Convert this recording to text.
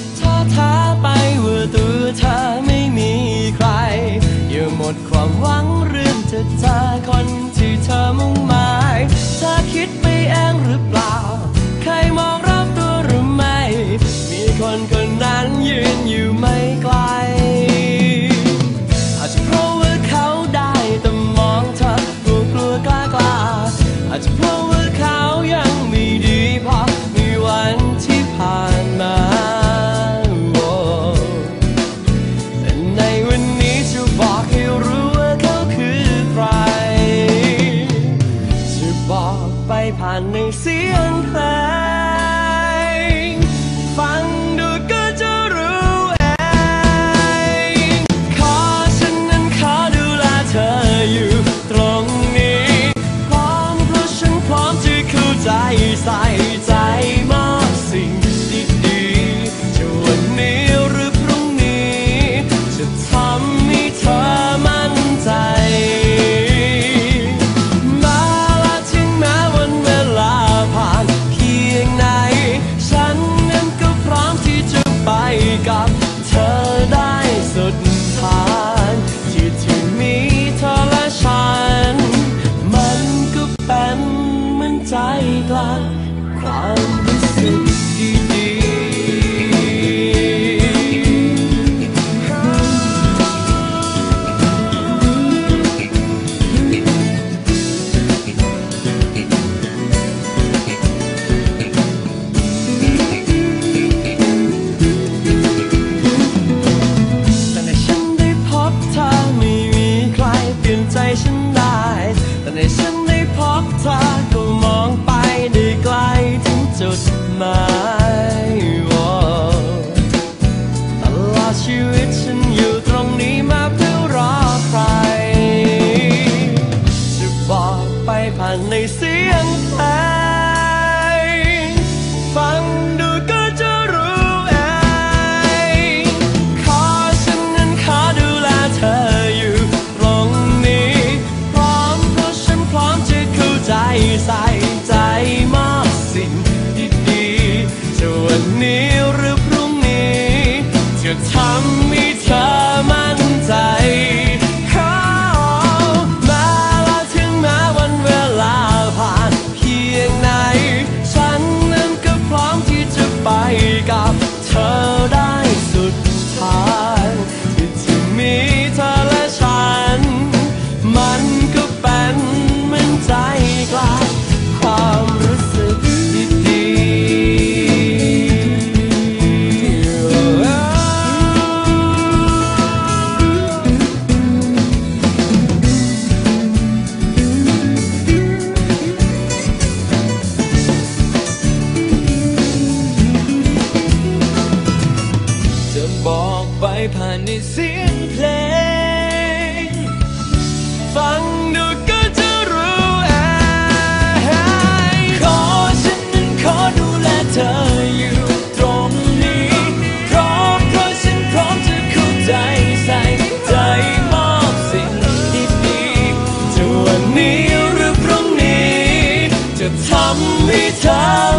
คิดท้อไปว่าตัวเธอไม่มีใคร อย่าหมดความหวังเรื่องจะเจอคนที่เธอมุ่งหมายถ้าคิดไม่ See confianza. you, it's 你他妈！ อยผ่านในเสียงเพลง ฟังดูก็จะรู้อาขอฉันนั้นขอดูแลเธออยู่ตรงนี้ พร้อเพราะฉันพร้อมจะเข้าใจใส่ใจมอบสิ่งดีๆวันนี้หรือพรุ่งนี้ จะทำให้เธอ